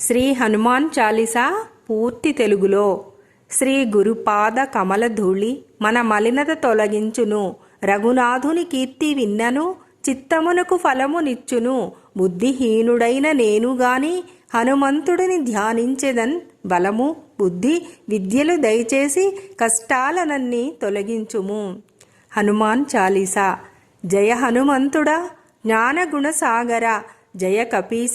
శ్రీ హనుమాన్ చాలీసా పూర్తి తెలుగులో. శ్రీ గురుపాద కమలధూళి మన మలినత తొలగించును. రఘునాథుని కీర్తి విన్నను చిత్తమునకు ఫలమునిచ్చును. బుద్ధిహీనుడైన నేను గాని హనుమంతుడిని ధ్యానించెదన్ బలము బుద్ధి విద్యలు దయచేసి కష్టాలనన్నీ తొలగించుము. హనుమాన్ చాలీసా. జయ హనుమంతుడా జ్ఞానగుణ సాగర. జయ కపీస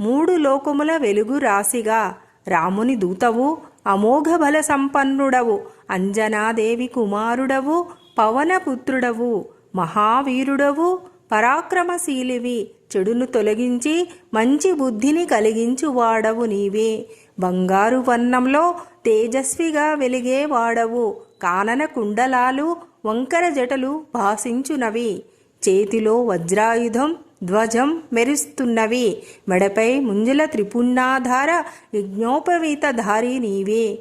మూడు లోకముల వెలుగు రాశిగా రాముని దూతవు అమోఘ బల సంపన్నుడవు అంజనాదేవి కుమారుడవు పవనపుత్రుడవు మహావీరుడవు పరాక్రమశీలివి. చెడును తొలగించి మంచి బుద్ధిని కలిగించువాడవు నీవే. బంగారు వర్ణంలో తేజస్విగా వెలిగే వాడవు. కానన కుండలాలు వంకర జటలు భాసించునవి. చేతిలో వజ్రాయుధం ధ్వజం మెరుస్తున్నవి. మెడపై ముంజుల త్రిపుణాధార యజ్ఞోపవీతధారి నీవే.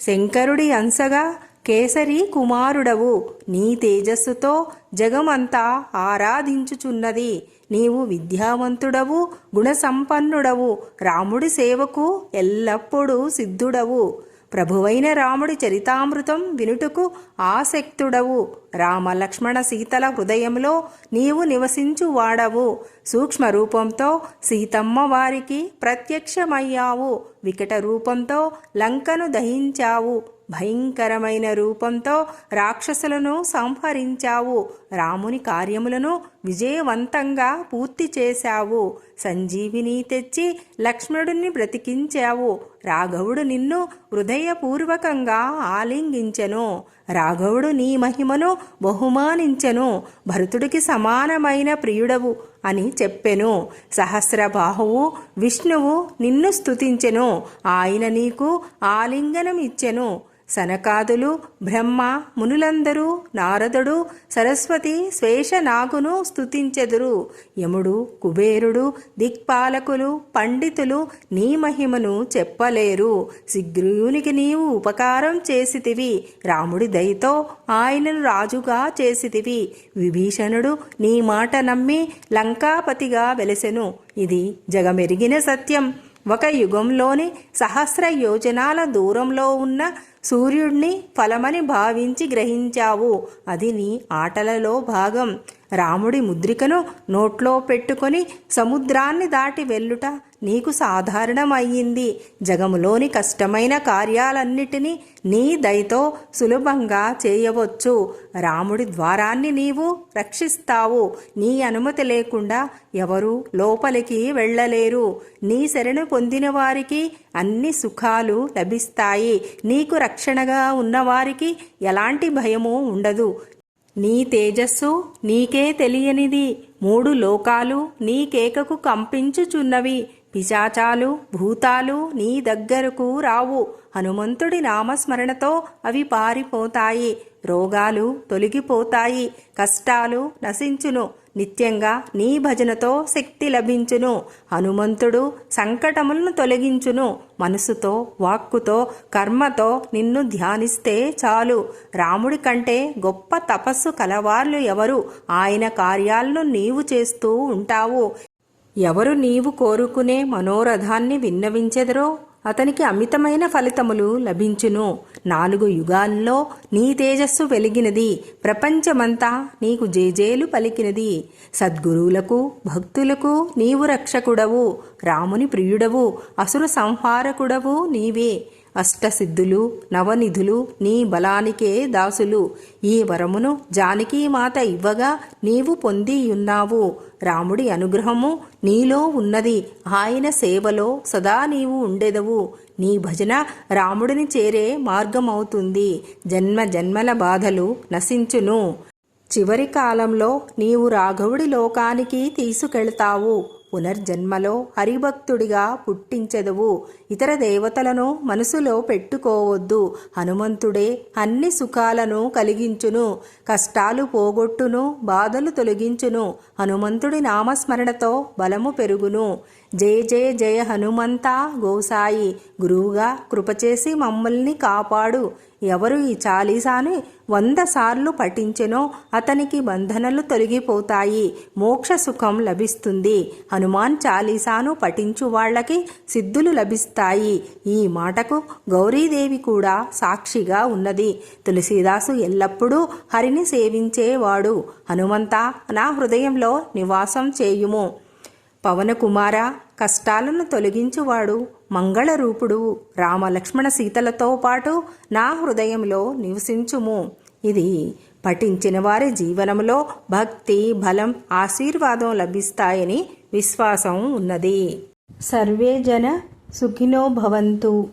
శంకరుడి అంశగా కేసరి కుమారుడవు. నీ తేజస్సుతో జగమంతా ఆరాధించుచున్నది. నీవు విద్యావంతుడవు గుణసంపన్నుడవు. రాముడి సేవకు ఎల్లప్పుడూ సిద్ధుడవు. ప్రభువైన రాముడి చరితామృతం వినుటకు ఆసక్తుడవు. రామలక్ష్మణ సీతల హృదయంలో నీవు నివసించు వాడవు. సూక్ష్మ రూపంతో సీతమ్మ వారికి ప్రత్యక్షమయ్యావు. వికట రూపంతో లంకను దహించావు. భయంకరమైన రూపంతో రాక్షసులను సంహరించావు. రాముని కార్యములను విజయవంతంగా పూర్తి చేశావు. సంజీవిని తెచ్చి లక్ష్మణుడిని బ్రతికించావు. రాఘవుడు నిన్ను హృదయపూర్వకంగా ఆలింగించెను. రాఘవుడు నీ మహిమను బహుమానించెను. భరతుడికి సమానమైన ప్రియుడవు అని చెప్పెను. సహస్రబాహువు విష్ణువు నిన్ను స్తుతించెను. ఆయన నీకు ఆలింగనం ఇచ్చెను సనకాదులు బ్రహ్మ మునులందరూ నారదుడు సరస్వతి శేషనాగును స్తుతించెదురు. యముడు కుబేరుడు దిక్పాలకులు పండితులు నీ మహిమను చెప్పలేరు. శిగ్రీయునికి నీవు ఉపకారం చేసితివి. రాముడి దయతో ఆయనను రాజుగా చేసితివి. విభీషణుడు నీ మాట నమ్మి లంకాపతిగా వెలసెను. ఇది జగమెరిగిన సత్యం. ఒక యుగంలోని సహస్ర యోజనాల దూరంలో ఉన్న సూర్యుడిని ఫలమని భావించి గ్రహించావు. అది నీ ఆటలలో భాగం. రాముడి ముద్రికను నోట్లో పెట్టుకొని సముద్రాన్ని దాటి వెళ్ళుట నీకు సాధారణమయ్యింది. జగములోని కష్టమైన కార్యాలన్నిటినీ నీ దయతో సులభంగా చేయవచ్చు. రాముడి ద్వారాన్ని నీవు రక్షిస్తావు. నీ అనుమతి లేకుండా ఎవరు లోపలికి వెళ్ళలేరు. నీ శరణు పొందిన వారికి అన్ని సుఖాలు లభిస్తాయి. నీకు రక్షణగా ఉన్నవారికి ఎలాంటి భయము ఉండదు. నీ తేజస్సు నీకే తెలియనిది. మూడు లోకాలు నీ కేకకు కంపించుచున్నవి. పిశాచాలు భూతాలు నీ దగ్గరకు రావు. హనుమంతుడి నామస్మరణతో అవి పారిపోతాయి. రోగాలు తొలగిపోతాయి. కష్టాలు నశించును. నిత్యంగా నీ భజనతో శక్తి లభించును. హనుమంతుడు సంకటములను తొలగించును. మనసుతో వాక్కుతో కర్మతో నిన్ను ధ్యానిస్తే చాలు. రాముడి కంటే గొప్ప తపస్సు కలవార్లు ఎవరు? ఆయన కార్యాలను నీవు చేస్తూ ఉంటావు. ఎవరు నీవు కోరుకునే మనోరథాన్ని విన్నవించెదరో అతనికి అమితమైన ఫలితములు లభించును. నాలుగు యుగాల్లో నీ తేజస్సు వెలిగినది. ప్రపంచమంతా నీకు జేజేలు పలికినది. సద్గురువులకు భక్తులకు నీవు రక్షకుడవు. రాముని ప్రియుడవు. అసుర సంహారకుడవు నీవే. అష్టసిద్ధులు నవనిధులు నీ బలానికే దాసులు. ఈ వరమును జానకీ మాత ఇవ్వగా నీవు పొందియున్నావు. రాముడి అనుగ్రహము నీలో ఉన్నది. ఆయన సేవలో సదా నీవు ఉండెదవు. నీ భజన రాముడిని చేరే మార్గమవుతుంది. జన్మ జన్మల బాధలు నశించును. చివరి కాలంలో నీవు రాఘవుడి లోకానికి తీసుకెళ్తావు. పునర్జన్మలో హరిభక్తుడిగా పుట్టించెదవు. ఇతర దేవతలను మనసులో పెట్టుకోవద్దు. హనుమంతుడే అన్ని సుఖాలను కలిగించును. కష్టాలు పోగొట్టును బాధలు తొలగించును. హనుమంతుడి నామస్మరణతో బలము పెరుగును. జయ జయ జయ హనుమంత గోసాయి. గురువుగా కృపచేసి మమ్మల్ని కాపాడు. ఎవరు ఈ చాలీసాను వంద సార్లు పఠించెనో అతనికి బంధనలు తొలగిపోతాయి. మోక్ష సుఖం లభిస్తుంది. హనుమాన్ చాలీసాను పఠించు వాళ్ళకి సిద్ధులు లభిస్తాయి. ఈ మాటకు గౌరీదేవి కూడా సాక్షిగా ఉన్నది. తులసీదాసు ఎల్లప్పుడూ హరిని సేవించేవాడు. హనుమంత నా హృదయంలో నివాసం చేయుము. పవనకుమార కష్టాలను తొలగించువాడు. మంగళరూపుడు రామలక్ష్మణ సీతలతో పాటు నా హృదయంలో నివసించుము. ఇది పఠించిన వారి జీవనంలో భక్తి బలం ఆశీర్వాదం లభిస్తాయని విశ్వాసం ఉన్నది. సర్వే జన సుఖినో భవంతు.